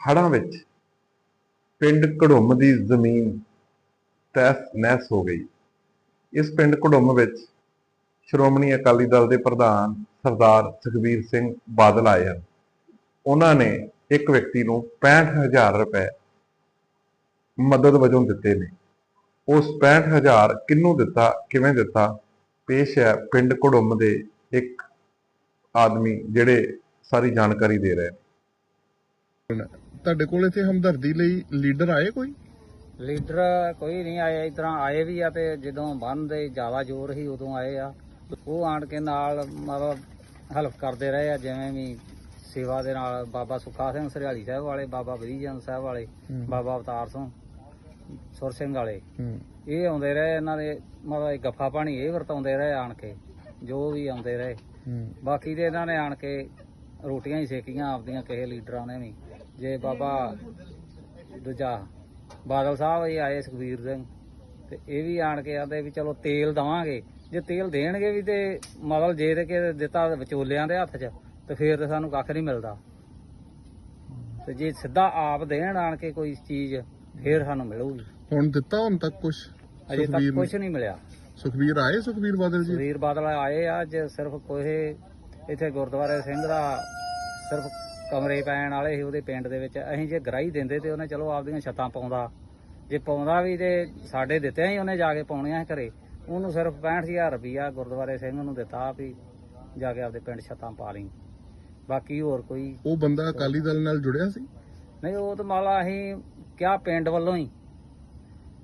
ਹੜ੍ਹਾਂ ਵਿੱਚ ਪਿੰਡ ਘੜੁੰਮ ਦੀ ਜ਼ਮੀਨ ਤਹਿਸ ਨਹਿਸ ਹੋ ਗਈ। ਇਸ ਪਿੰਡ ਘੜੁੰਮ ਵਿੱਚ ਸ਼੍ਰੋਮਣੀ ਅਕਾਲੀ ਦਲ ਦੇ ਪ੍ਰਧਾਨ ਸਰਦਾਰ ਸੁਖਬੀਰ ਸਿੰਘ ਬਾਦਲ ਆਏ ਹਨ। ਉਹਨਾਂ ਨੇ ਇੱਕ ਵਿਅਕਤੀ ਨੂੰ 65000 ਰੁਪਏ ਮਦਦ ਵਜੋਂ ਦਿੱਤੇ ਨੇ। ਉਸ 65000 ਕਿੰਨੂੰ ਦਿੱਤਾ, ਕਿਵੇਂ ਦਿੱਤਾ, ਪੇਸ਼ ਹੈ ਪਿੰਡ ਘੜੁੰਮ ਦੇ ਇੱਕ ਆਦਮੀ ਜਿਹੜੇ ਸਾਰੀ ਜਾਣਕਾਰੀ ਦੇ ਰਹੇ ਨੇ। ਤੁਹਾਡੇ ਕੋਲ ਇੱਥੇ ਹਮਦਰਦੀ ਲਈ ਲੀਡਰ ਆਏ ਕੋਈ? ਲੀਡਰ ਕੋਈ ਨਹੀਂ ਆਇਆ ਇਤਰਾ ਆਏ ਵੀ ਆ ਤੇ ਜਦੋਂ ਬੰਨ ਦੇ ਜ਼ਿਆਦਾ ਜ਼ੋਰ ਸੀ ਉਦੋਂ ਆਏ ਆ। ਉਹ ਆਣ ਕੇ ਨਾਲ ਮਤਲਬ ਹੈਲਪ ਕਰਦੇ ਰਹੇ ਆ ਜਿਵੇਂ ਵੀ ਸੇਵਾ ਦੇ ਨਾਲ ਬਾਬਾ ਸੁੱਖਾ ਸਿੰਘ ਸਰਿਆਲੀ ਸਾਹਿਬ ਵਾਲੇ ਬਾਬਾ ਬਰੀਜਨ ਸਾਹਿਬ ਵਾਲੇ। ਬਾਬਾ ਅਵਤਾਰ ਸਿੰਘ ਸੁਰ ਸਿੰਘ ਵਾਲੇ। ਇਹ ਆਉਂਦੇ ਰਹੇ ਇਹਨਾਂ ਦੇ ਮਤਲਬ ਗੱਫਾ ਪਾਣੀ ਇਹ ਵਰਤਾਉਂਦੇ ਰਹੇ ਆਣ ਕੇ ਜੋ ਵੀ ਆਉਂਦੇ ਰਹੇ। ਬਾਕੀ ਦੇ ਇਹਨਾਂ ਨੇ ਆਣ ਕੇ ਰੋਟੀਆਂ ਹੀ ਸੇਕੀਆਂ ਆਪਦੀਆਂ ਕਿਸੇ ਲੀਡਰਾਂ ਨੇ ਵੀ। ਜੇ ਬਾਬਾ ਦੂਜਾ ਬਾਦਲ ਸਾਹਿਬ ਹੀ ਆਏ ਸੁਖਬੀਰ ਸਿੰਘ ਤੇ ਇਹ ਵੀ ਆਣ ਕੇ ਆਂਦੇ ਵੀ ਚਲੋ ਤੇਲ ਦਵਾਂਗੇ। ਜੇ ਤੇਲ ਦੇਣਗੇ ਵੀ ਤੇ ਮਤਲਬ ਜੇ ਤੇ ਕਿ ਦਿੱਤਾ ਵਿਚੋਲਿਆਂ ਦੇ ਹੱਥ 'ਚ ਤੇ ਫੇਰ ਤੇ ਸਾਨੂੰ ਕੱਖ ਨਹੀਂ ਮਿਲਦਾ। ਤੇ ਜੇ ਸਿੱਧਾ ਆਪ ਦੇਣ ਆਣ ਕੇ ਕੋਈ ਚੀਜ਼ ਫੇਰ ਸਾਨੂੰ ਮਿਲੂਗੀ। ਹੁਣ ਦਿੱਤਾ ਹੁਣ ਤੱਕ ਕੁਝ ਅਜੇ ਤੱਕ ਕੁਝ ਨਹੀਂ ਮਿਲਿਆ। ਸੁਖਬੀਰ ਆਏ ਸੁਖਬੀਰ ਬਾਦਲ ਜੀ? ਸੁਖਬੀਰ ਬਾਦਲ ਆਏ ਆ ਅੱਜ ਸਿਰਫ ਕੋਹੇ ਇੱਥੇ ਗੁਰਦੁਆਰੇ ਸਿੰਘ ਦਾ ਸਿਰਫ ਕਮਰੇ ਪੈਣ ਵਾਲੇ ਸੀ ਉਹਦੇ ਪਿੰਡ ਦੇ ਵਿੱਚ। ਅਸੀਂ ਜੇ ਗਰਾਈ ਦਿੰਦੇ ਤੇ ਉਹਨੇ ਚਲੋ ਆਪਦੀਆਂ ਛੱਤਾਂ ਪਾਉਂਦਾ। ਜੇ ਪਾਉਂਦਾ ਵੀ ਤੇ ਸਾਡੇ ਦਿੱਤਿਆਂ ਹੀ ਉਹਨੇ ਜਾ ਕੇ ਪਾਉਣੀਆਂ ਘਰੇ। ਉਹਨੂੰ ਸਿਰਫ 65000 ਰੁਪਈਆ ਗੁਰਦੁਆਰੇ ਸਿੰਘ ਨੂੰ ਦਿੱਤਾ ਵੀ ਜਾ ਕੇ ਆਪਦੇ ਪਿੰਡ ਛੱਤਾਂ ਪਾ ਲਈ ਬਾਕੀ ਹੋਰ ਕੋਈ ਉਹ ਬੰਦਾ ਅਕਾਲੀ ਦਲ ਨਾਲ ਜੁੜਿਆ ਸੀ? ਨਹੀਂ ਉਹ ਤਾਂ ਮਾਲਾ ਅਸੀਂ ਕਿਹਾ ਪਿੰਡ ਵੱਲੋਂ ਹੀ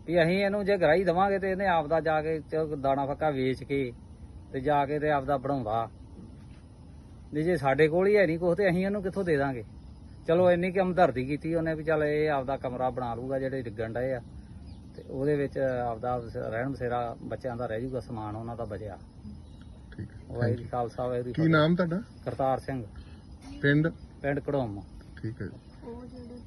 ਵੀ ਅਸੀਂ ਇਹਨੂੰ ਜੇ ਗਰਾਈ ਦਵਾਂਗੇ ਤੇ ਇਹਨੇ ਆਪਦਾ ਜਾ ਕੇ ਦਾਣਾ ਫੱਕਾ ਵੇਚ ਕੇ ਤੇ ਜਾ ਕੇ ਤੇ ਆਪਦਾ ਬਣਾਉਂਦਾ। ਨਹੀਂ ਜੇ ਸਾਡੇ ਕੋਲ ਹੀ ਹੈ ਨਹੀਂ ਤੇ ਅਸੀਂ ਇਹਨੂੰ ਕਿੱਥੋਂ ਦੇ ਦਾਂਗੇ? ਚਲੋ ਇੰਨੀ ਕਿ ਹਮਦਰਦੀ ਕੀਤੀ ਉਹਨੇ ਵੀ ਚੱਲ ਇਹ ਆਪਦਾ ਕਮਰਾ ਬਣਾ ਲੂਗਾ ਜਿਹੜੇ ਡਿੱਗਣ ਡਏ ਆ। ਤੇ ਉਹਦੇ ਵਿੱਚ ਆਪਦਾ ਰਹਿਣ ਬਸੇਰਾ ਬੱਚਿਆਂ ਦਾ ਰਹਿ ਜੂਗਾ ਸਮਾਨ ਉਹਨਾਂ ਦਾ ਬਚਿਆ। ਠੀਕ ਹੈ। ਵਾਹਿਗੁਰੂ ਖਾਲਸਾ ਵਾਹਿਗੁਰੂ ਕੀ। ਨਾਮ ਤੁਹਾਡਾ? ਕਰਤਾਰ ਸਿੰਘ। ਪਿੰਡ? ਪਿੰਡ ਕੜੋਮ ਠੀਕ ਹੈ